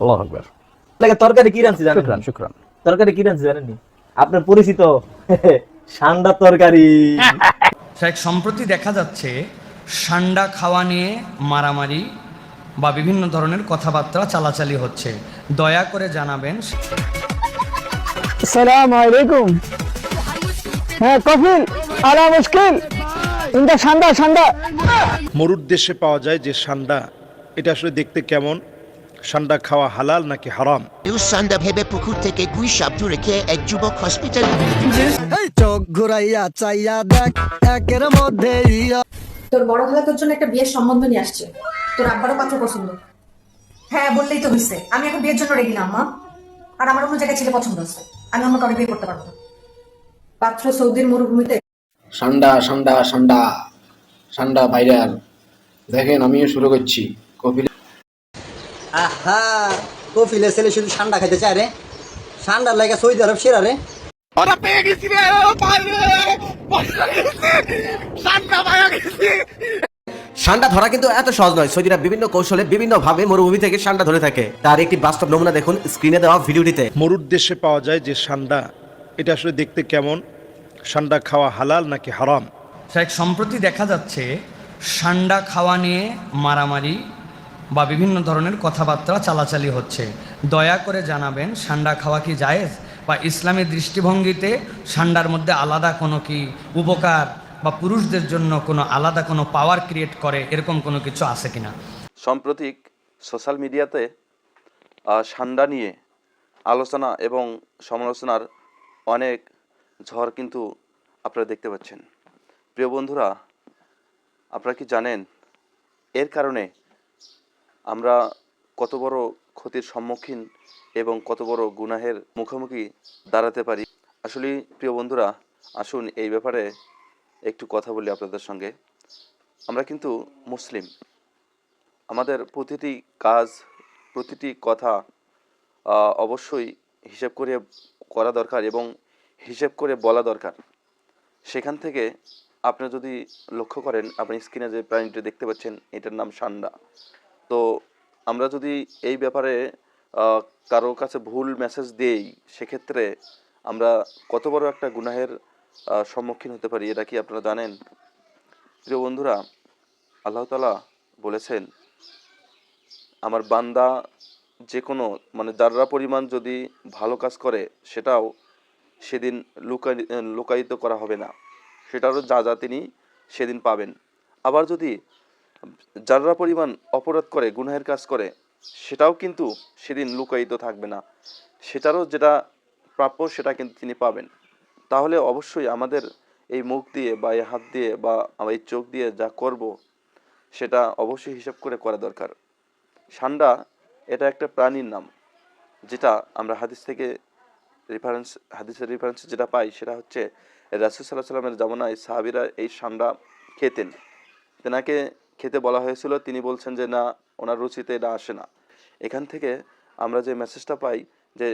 আল্লাহ আকবার। লাগে তরকারি কি জানেন? তরকারি কি জানেন আপনার পরিচিত সান্ডা তরকারি। সম্প্রতি দেখা যাচ্ছে সান্ডা খাওয়া নিয়ে মারামারি বা বিভিন্ন ধরনের কথাবার্তা চালাচালি হচ্ছে। দয়া করে জানাবেন। সালাম আলাইকুম। হ্যাঁ কফিল আলা মুশকিল। সান্ডা সান্ডা। মরুর দেশে পাওয়া যায় যে সান্ডা এটা আসলে দেখতে কেমন? সান্ডা খাওয়া হালাল নাকি হারাম? সন্ধ্যা ভেবে পুকুর থেকে গুই শব্দ রেখে এক যুবক হসপিটাল চোখ ঘুরাইয়া চাইয়া দেখ একের মধ্যে তোর বড় খালা তোর জন্য একটা বিয়ের সম্বন্ধ নিয়ে আসছে। তোর আব্বারও পাত্র পছন্দ। হ্যাঁ বললেই তো হয়েছে আমি এখন বিয়ের জন্য রেডি না আম্মা আর আমার অন্য জায়গায় ছেলে পছন্দ আছে। আমি অন্য কাউকে বিয়ে করতে পারব না। পাত্র সৌদির মরুভূমিতে। সান্ডা ঠান্ডা ঠান্ডা ঠান্ডা ভাইরাল। দেখেন আমিও শুরু করছি। কপিল আহা কফিলে ছেলে শুধু ঠান্ডা খাইতে চায় রে। ঠান্ডার লাগে সৌদি আরব সেরা রে। ষান্ডা ধরা কিন্তু এত সহজ নয়। সৌদিরা বিভিন্ন কৌশলে বিভিন্ন ভাবে মরুভূমি থেকে সান্ডা ধরে থাকে। তার একটি বাস্তব নমুনা দেখুন স্ক্রিনে দেওয়া ভিডিওটিতে। মরুর দেশে পাওয়া যায় যে সান্ডা এটা আসলে দেখতে কেমন? সান্ডা খাওয়া হালাল নাকি হারাম? সম্প্রতি দেখা যাচ্ছে সান্ডা খাওয়া নিয়ে মারামারি বা বিভিন্ন ধরনের কথাবার্তা চালাচালি হচ্ছে। দয়া করে জানাবেন, সান্ডা খাওয়া কি জায়েজ? বা ইসলামী দৃষ্টিভঙ্গিতে সান্ডার মধ্যে আলাদা কোনো কি উপকার? বা পুরুষদের জন্য কোনো আলাদা কোনো পাওয়ার ক্রিয়েট করে? এরকম কোনো কিছু আছে কিনা? সাম্প্রতিক সোশ্যাল মিডিয়াতে সান্ডা নিয়ে আলোচনা এবং সমালোচনার অনেক ঝড় কিন্তু আপনারা দেখতে পাচ্ছেন। প্রিয় বন্ধুরা, আপনারা কি জানেন? এর কারণে আমরা কত বড় ক্ষতির সম্মুখীন এবং কত বড় গুনাহের মুখোমুখি দাঁড়াতে পারি? আসলে প্রিয় বন্ধুরা, আসুন এই ব্যাপারে একটু কথা বলি আপনাদের সঙ্গে। আমরা কিন্তু মুসলিম। আমাদের প্রতিটি কাজ, প্রতিটি কথা অবশ্যই হিসেব করে করা দরকার এবং হিসেব করে বলা দরকার। সেখান থেকে আপনি যদি লক্ষ্য করেন, আপনি স্ক্রিনে যে প্রাণীটি দেখতে পাচ্ছেন, এটার নাম সান্ডা। তো আমরা যদি এই ব্যাপারে কারও কাছে ভুল মেসেজ দেই, সেক্ষেত্রে আমরা কত বড় একটা গুনাহের সম্মুখীন হতে পারি, এটা কি আপনারা জানেন? প্রিয় বন্ধুরা, আল্লাহ তালা বলেছেন, আমার বান্দা যে কোনো মানে যাররা পরিমাণ যদি ভালো কাজ করে, সেটাও সেদিন লুকাই, লুকায়িত করা হবে না। সেটারও যা যা তিনি সেদিন পাবেন। আবার যদি যাররা পরিমাণ অপরাধ করে, গুনাহের কাজ করে, সেটাও কিন্তু সেদিন লুকায়িত থাকবে না। সেটারও যেটা প্রাপ্য, সেটা কিন্তু তিনি পাবেন। তাহলে অবশ্যই আমাদের এই মুখ দিয়ে বা এই হাত দিয়ে বা আমার এই চোখ দিয়ে যা করব, সেটা অবশ্যই হিসাব করে করা দরকার। সান্ডা, এটা একটা প্রাণীর নাম, যেটা আমরা হাদিস থেকে রেফারেন্স হাদিসের রেফারেন্স যেটা পাই, সেটা হচ্ছে রাসুল সাল্লাহ সাল্লামের জামানায় সাহাবিরা এই সান্ডা খেতেন। তেনাকে খেতে বলা হয়েছিল, তিনি বলছেন যে, না, ওনার রুচিতে এটা আসে না। এখান থেকে আমরা যে মেসেজটা পাই যে,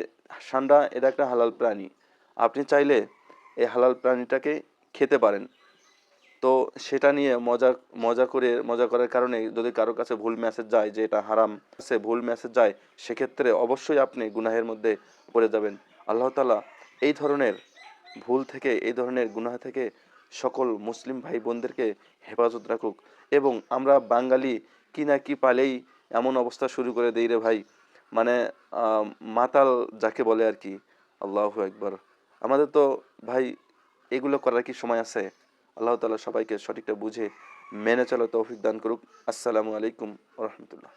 সান্ডা, এটা একটা হালাল প্রাণী। আপনি চাইলে এই হালাল প্রাণীটাকে খেতে পারেন। তো সেটা নিয়ে মজা মজা করে, মজা করার কারণে যদি কারও কাছে ভুল মেসেজ যায় যে, এটা হারাম সে ভুল মেসেজ যায়, সেক্ষেত্রে অবশ্যই আপনি গুনাহের মধ্যে পড়ে যাবেন। আল্লাহ তালা এই ধরনের ভুল থেকে, এই ধরনের গুনাহ থেকে সকল মুসলিম ভাই বোনদেরকে হেফাজত রাখুক। এবং আমরা বাঙালি কি না কি পালেই এমন অবস্থা শুরু করে দেই রে ভাই। মানে মাতাল যাকে বলে আর কি। আল্লাহ একবার আমাদের তো ভাই এগুলো করার কি সময় আছে? আল্লাহ তালা সবাইকে সঠিকটা বুঝে মেনে চলো তৌফিক দান করুক। আসসালামু আলাইকুম রহমতুল্লাহ।